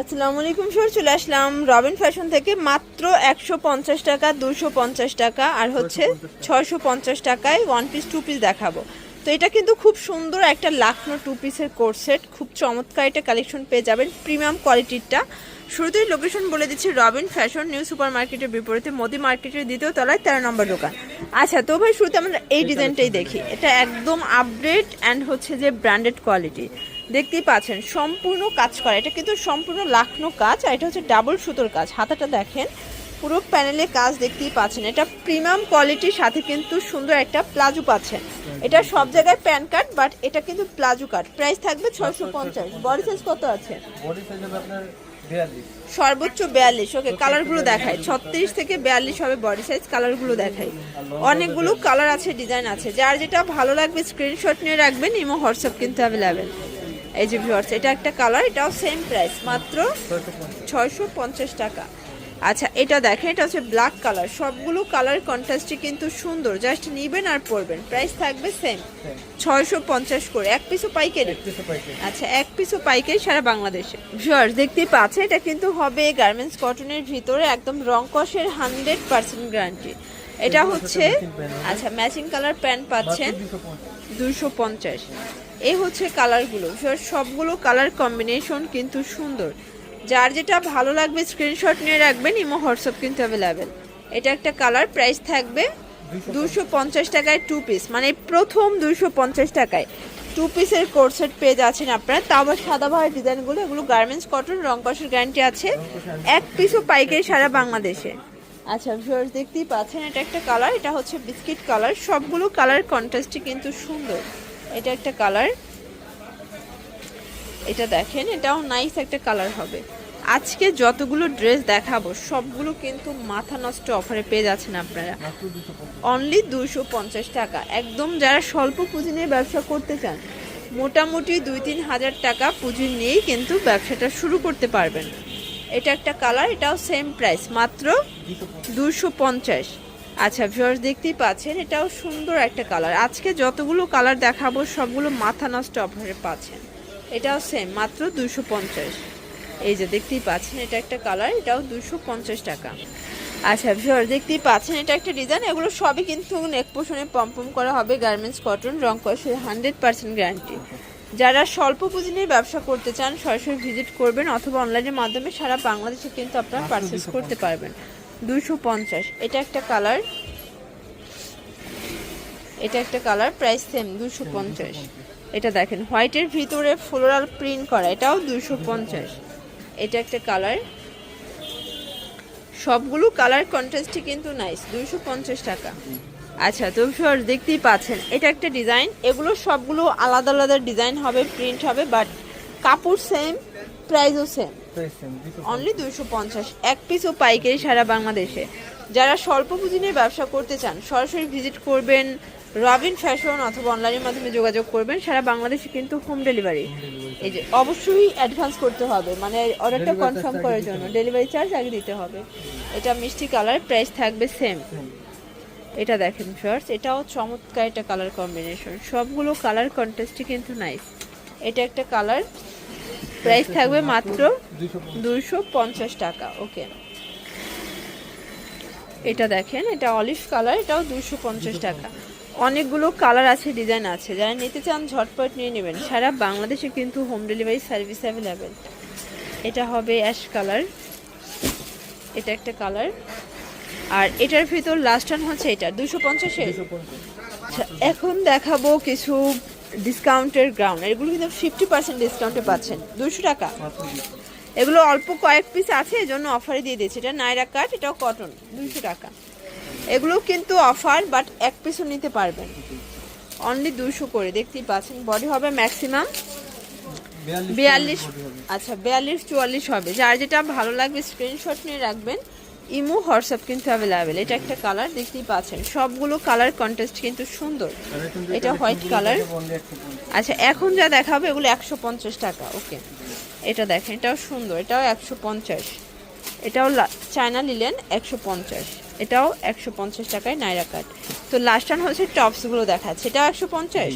আসসালামু আলাইকুম স্যার চলে আসলাম রবিন ফ্যাশন থেকে মাত্র একশো পঞ্চাশ টাকা দুশো পঞ্চাশ টাকা আর হচ্ছে ছয়শো পঞ্চাশ টাকায় ওয়ান পিস টু পিস দেখাবো। তো এটা কিন্তু খুব সুন্দর একটা লাখনো টু পিসের কোর্স সেট খুব চমৎকার এটা কালেকশন পেয়ে যাবেন প্রিমিয়াম কোয়ালিটিরটা শুরুতেই লোকেশন বলে দিচ্ছি রবিন ফ্যাশন নিউ সুপার মার্কেটের বিপরীতে মোদি মার্কেটের দ্বিতীয় তলায় তেরো নম্বর দোকান। আচ্ছা তো ভাই শুরুতে আমরা এই ডিজাইনটাই দেখি। এটা একদম আপডেট অ্যান্ড হচ্ছে যে ব্র্যান্ডেড কোয়ালিটি দেখতেই পাচ্ছেন সম্পূর্ণ কাজ করা। এটা কিন্তু সম্পূর্ণ লাখনো কাজ আর এটা হচ্ছে ডাবল সুতোর কাজ। হাতাটা দেখেন পুরো প্যানেলে কাজ দেখতেই পাচ্ছেন। এটা প্রিমিয়াম কোয়ালিটির সাথে কিন্তু সুন্দর একটা প্লাজো পাচ্ছেন। এটা সব জায়গায় প্যান কার্ড বাট এটা কিন্তু প্লাজো কাট প্রাইস থাকবে ছয়শো পঞ্চাশ। বডি সাইজ কত আছে? সর্বোচ্চ বিয়াল্লিশ। ওকে কালারগুলো দেখায় ছত্রিশ থেকে বিয়াল্লিশ হবে বডি সাইজ কালারগুলো দেখায় অনেকগুলো কালার আছে ডিজাইন আছে। যার যেটা ভালো লাগবে স্ক্রিনশট নিয়ে রাখবেন ইমো হোয়াটসঅ্যাপ কিন্তু অ্যাভেলেবেল এই যে ভিউয়ার্স এটা একটা কালার এটাও সেম প্রাইস মাত্র ছয়শো পঞ্চাশ টাকা। আচ্ছা এটা দেখেন এটা হচ্ছে ব্ল্যাক কালার সবগুলো কালার কন্ট্রাস্টই কিন্তু সুন্দর জাস্ট নিবেন আর পরবেন প্রাইস থাকবে সেম ছয়শো পঞ্চাশ করে এক পিসও পাইকারি? আচ্ছা এক পিসও পাইকারি সারা বাংলাদেশে। ভিউয়ার্স দেখতেই পাচ্ছে এটা কিন্তু হবে গার্মেন্টস কটনের ভিতরে একদম রং কষের হান্ড্রেড পার্সেন্ট গ্যারান্টি এটা হচ্ছে আচ্ছা ম্যাচিং কালার প্যান্ট পাচ্ছেন দুশো পঞ্চাশ। এই হচ্ছে কালারগুলো সবগুলো কালার কম্বিনেশন কিন্তু সুন্দর। যার যেটা ভালো লাগবে স্ক্রিনশট নিয়ে রাখবেন, ইমো, হোয়াটসঅ্যাপ কিন্তু অ্যাভেলেবেল এটা একটা কালার প্রাইস থাকবে দুশো পঞ্চাশ টাকায় টু পিস মানে প্রথম দুশো পঞ্চাশ টাকায়। টু পিসের কোর্সেট পেয়ে যাচ্ছেন আপনারা। তাও আবার সাদা ভাড়া ডিজাইনগুলো এগুলো গার্মেন্টস কটন রং কষের গ্যারান্টি আছে। এক পিসও পাইকারি সারা বাংলাদেশে। আচ্ছা ভিউয়ার্স দেখতেই পাচ্ছেন, এটা একটা কালার এটা হচ্ছে বিস্কিট কালার সবগুলো কালার কন্ট্রাস্টই কিন্তু সুন্দর। এটা একটা কালার এটা দেখেন, এটাও নাইস একটা কালার হবে। আজকে যতগুলো ড্রেস দেখাবো, সবগুলো কিন্তু মাথা নষ্ট অফারে পেয়ে যাচ্ছেন আপনারা। অনলি দুশো পঞ্চাশ টাকা। একদম যারা স্বল্প পুঁজি নিয়ে ব্যবসা করতে চান, মোটামুটি দুই তিন হাজার টাকা পুঁজি নিয়েই কিন্তু ব্যবসাটা শুরু করতে পারবেন। এটা একটা কালার, এটাও সেম প্রাইস মাত্র দুশো পঞ্চাশ। আচ্ছা ভিউয়ার্স দেখতেই পাচ্ছেন, এটাও সুন্দর একটা কালার। আজকে যতগুলো কালার দেখাবো, সবগুলো মাথা নষ্ট অফারে পাচ্ছেন। এটাও সেম মাত্র দুশো পঞ্চাশ। এই যে দেখতেই পাচ্ছেন, এটা একটা কালার, এটাও দুশো পঞ্চাশ টাকা। আচ্ছা ভিউয়ার দেখতেই পাচ্ছেন, এটা একটা ডিজাইন এগুলো সবই কিন্তু নেক পোষণে পম্পম করা হবে গার্মেন্টস কটন রং কষের হান্ড্রেড পার্সেন্ট গ্যারান্টি যারা স্বল্প পুঁজি নিয়ে ব্যবসা করতে চান সরাসরি ভিজিট করবেন অথবা অনলাইনের মাধ্যমে সারা বাংলাদেশে কিন্তু আপনারা পারচেস করতে পারবেন। দুশো পঞ্চাশ। এটা একটা কালার এটা একটা কালার প্রাইস সেম দুশো পঞ্চাশ। এটা দেখেন হোয়াইটের ভিতরে ফ্লোরাল প্রিন্ট করা এটাও দুশো পঞ্চাশ। এটা একটা কালার সবগুলো কালার কন্ট্রাস্টই কিন্তু নাইস দুশো পঞ্চাশ টাকা। আচ্ছা তো সর দেখতেই পাচ্ছেন এটা একটা ডিজাইন এগুলো সবগুলো আলাদা আলাদা ডিজাইন হবে প্রিন্ট হবে বাট কাপড় সেম প্রাইসও সেম অনলি দুইশো পঞ্চাশ। এক পিসও পাইকারি সারা বাংলাদেশে। যারা স্বল্প পুঁজি নিয়ে ব্যবসা করতে চান সরাসরি ভিজিট করবেন রবিন ফ্যাশন অথবা অনলাইনের মাধ্যমে যোগাযোগ করবেন সারা বাংলাদেশে কিন্তু হোম ডেলিভারি এই যে অবশ্যই অ্যাডভান্স করতে হবে মানে অর্ডারটা কনফার্ম করার জন্য। ডেলিভারি চার্জ আগে দিতে হবে। এটা মিষ্টি কালার প্রাইস থাকবে সেম এটা দেখেন ফার্স্ট এটাও চমৎকার একটা কালার কম্বিনেশন সবগুলো কালার কন্টেস্টই কিন্তু নাইস এটা একটা কালার প্রাইস থাকবে মাত্র দুশো পঞ্চাশ টাকা ওকে এটা দেখেন, এটা অলিভ কালার এটাও দুশো পঞ্চাশ টাকা। অনেকগুলো কালার আছে ডিজাইন আছে। যারা নিতে চান, ঝটপট নিয়ে নেবেন। সারা বাংলাদেশে কিন্তু হোম ডেলিভারি সার্ভিস অ্যাভেলেবেল এটা হবে অ্যাশ কালার এটা একটা কালার আর এটার ভিতর লাস্ট টান হচ্ছে এটা দুশো পঞ্চাশ। আচ্ছা এখন দেখাবো কিছু ডিসকাউন্টের গ্রাউন্ড এগুলো কিন্তু ফিফটি পার্সেন্ট ডিসকাউন্টে পাচ্ছেন দুশো টাকা। এগুলো অল্প কয়েক পিস আছে এই জন্য অফারে দিয়ে দিয়েছে। এটা নাইরা কাট এটাও কটন দুশো টাকা। এগুলো কিন্তু অফার বাট এক পিসও নিতে পারবেন। অনলি দুশো করে দেখতেই পাচ্ছেন বডি হবে ম্যাক্সিমাম বিয়াল্লিশ। আচ্ছা বিয়াল্লিশ চুয়াল্লিশ হবে। যার যেটা ভালো লাগবে স্ক্রিনশট নিয়ে রাখবেন। ইমো, হোয়াটসঅ্যাপ কিন্তু অ্যাভেলেবেল এটা একটা কালার দেখতেই পাচ্ছেন। সবগুলো কালার কন্টেস্ট কিন্তু সুন্দর। এটা হোয়াইট কালার। আচ্ছা এখন যা দেখাবে, এগুলো একশো পঞ্চাশ টাকা ওকে এটা দেখেন, এটাও সুন্দর, এটাও একশো পঞ্চাশ। এটাও চায়না লিলেন একশো পঞ্চাশ। এটাও একশো পঞ্চাশ টাকায় নাইরা কাট তো লাস্ট টান হচ্ছে টপসগুলো দেখাচ্ছে, এটাও একশো পঞ্চাশ?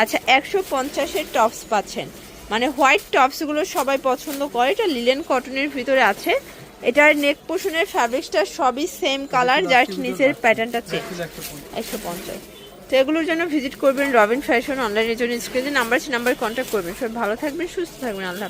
আচ্ছা একশো পঞ্চাশের টপস পাচ্ছেন। মানে হোয়াইট টপসগুলো সবাই পছন্দ করে, এটা লিলেন কটনের ভিতরে আছে। এটার নেক পোষণের ফ্যাব্রিক্সটা সবই সেম কালার জাস্ট নিচের প্যাটার্নটা চেঞ্জ একশো পঞ্চাশ। তো এগুলোর জন্য ভিজিট করবেন রবিন ফ্যাশন অনলাইনের জন্য স্ক্রিনে নাম্বার আছে নাম্বার কন্ট্যাক্ট করবেন। সব ভালো থাকবেন সুস্থ থাকবেন আল্লাহ।